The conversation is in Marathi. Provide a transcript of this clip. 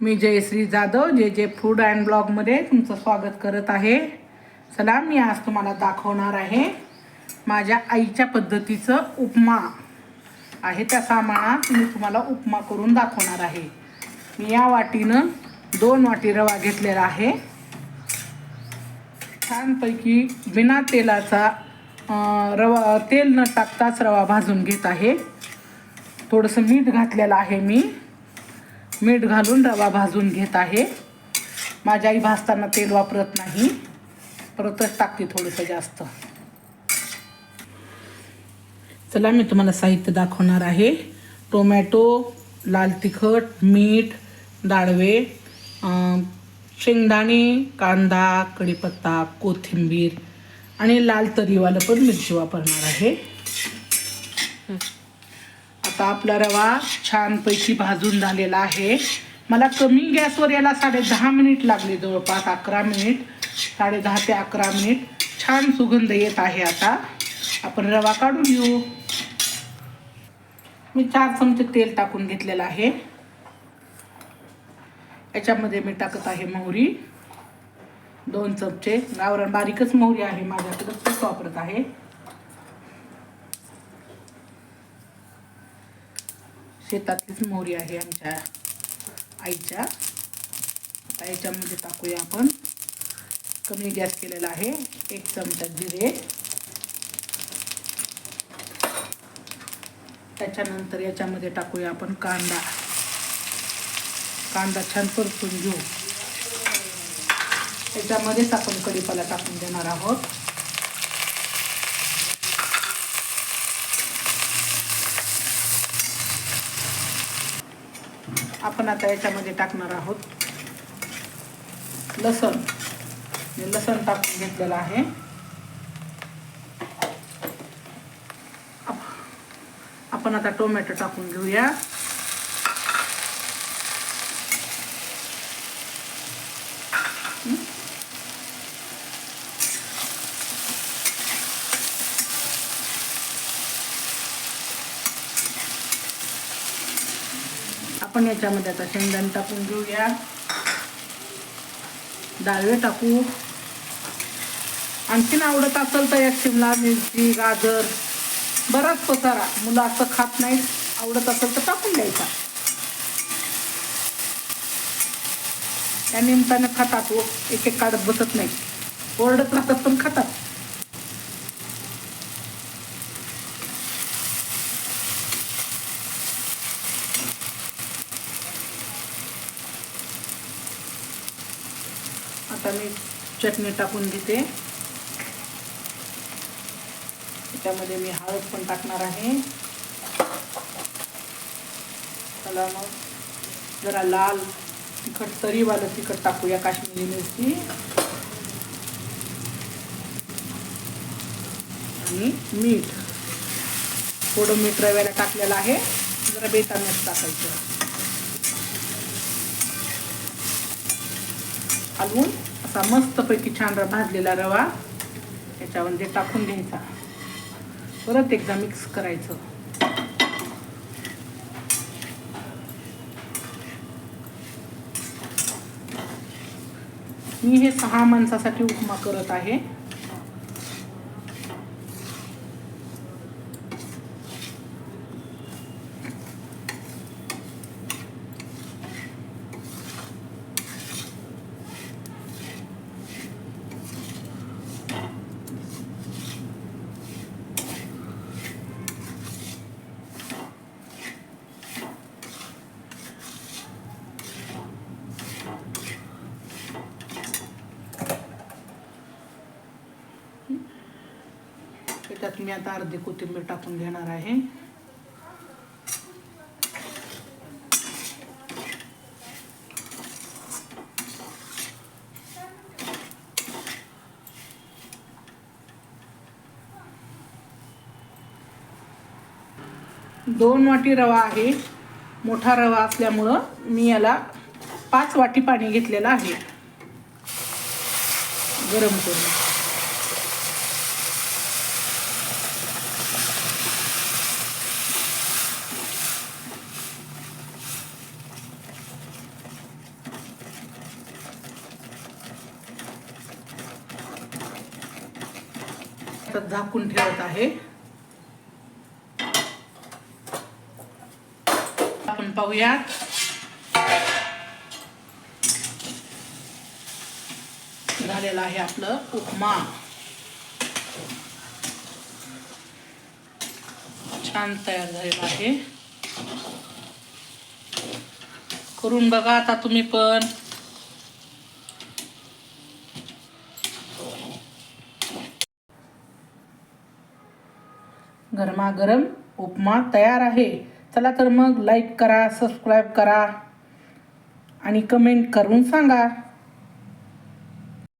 मी जयश्री जाधव जे जे फूड अँड ब्लॉगमध्ये तुमचं स्वागत करत आहे. चला मी आज तुम्हाला दाखवणार आहे माझ्या आईच्या पद्धतीचं उपमा. आहे त्या सामानात मी तुम्हाला उपमा करून दाखवणार आहे. मी या वाटीनं दोन वाटी रवा घेतलेला आहे. छानपैकी बिना तेलाचा रवा तेल न टाकताच रवा भाजून घेत आहे. थोडंसं मीठ घातलेलं आहे मी. मीठ घालून रवा भाजून घेत आहे. माझ्या आई भाजताना तेल वापरत नाही. परतच टाकते थोडंसं जास्त. चला मी तुम्हाला साहित्य दाखवणार आहे. टोमॅटो लाल तिखट मीठ डाळवे शेंगदाणे कांदा कढीपत्ता कोथिंबीर आणि लाल तरीवालं पण मिरची वापरणार आहे. आता आपला रवा छानपैकी भाजून झालेला आहे. मला कमी गॅसवर याला साडे दहा मिनिट लागले जवळपास अकरा मिनिट साडे दहा ते अकरा मिनिट. छान सुगंध येत आहे आता. आपण रवा काढून घेऊ. मी चार चमचे तेल टाकून घेतलेलं आहे. याच्यामध्ये मी टाकत आहे मोहरी. दोन चमचे. गावरान बारीकच मोहरी आहे माझ्याकडे तेच वापरत आहे. शेतातलीच मोहरी आहे आमच्या आईच्या. आता याच्यामध्ये टाकूया आपण. कमी गॅस केलेला आहे. एक चमचा जिरे. त्याच्यानंतर याच्यामध्ये टाकूया आपण कांदा. कांदा छान परतून घेऊ. त्याच्यामध्येच आपण कढीपाला टाकून देणार आहोत. आपण आता याच्यामध्ये टाकणार आहोत. लसण. हे लसण टाकून घेतलेलं आहे. आप- आपण आता टोमॅटो टाकून घेऊया. आपण याच्यामध्ये आता शेंगदाणे टाकून घेऊया. डाळवे टाकू. आणखीन आवडत असेल तर एक शिमला मिरची गाजर बराच पसारा. मुलं असं खात नाहीत आवडत असेल तर टाकून द्यायचा. त्या निमित्तानं खातात हो. व एक एक काढत बसत नाही. ओरडत राहतात पण खातात. आता मी चटणी टाकून देते त्यामध्ये मी हळद पण टाकणार आहे. त्याला मग जरा लाल तिखट तरीवालं तिखट टाकूया काश्मीरी मिरची. आणि मीठ. थोडं मीठ रव्याला टाकलेलं आहे. जरा बेटा मीठ टाकायचं. हलवून असा मस्तपैकी छान भाजलेला रवा याच्यामध्ये टाकून घ्यायचा परत एकदा मिक्स करायचं. मी हे सहा माणसासाठी उपमा करत आहे. त्याच्यात मी आता अर्धी कोथिंबीर टाकून घेणार आहे. दोन वाटी रवा आहे. मोठा रवा असल्यामुळं मी याला पाच वाटी पाणी घेतलेलं आहे. गरम करून. आता झाकून ठेवत आहे. आपण पाहूयात. झालेलं आहे आपलं उपमा. छान तयार झालेला आहे. करून बघा आता तुम्ही पण. गरमागरम उपमा तयार आहे. चला तर मग लाईक करा सबस्क्राईब करा आणि कमेंट करून सांगा.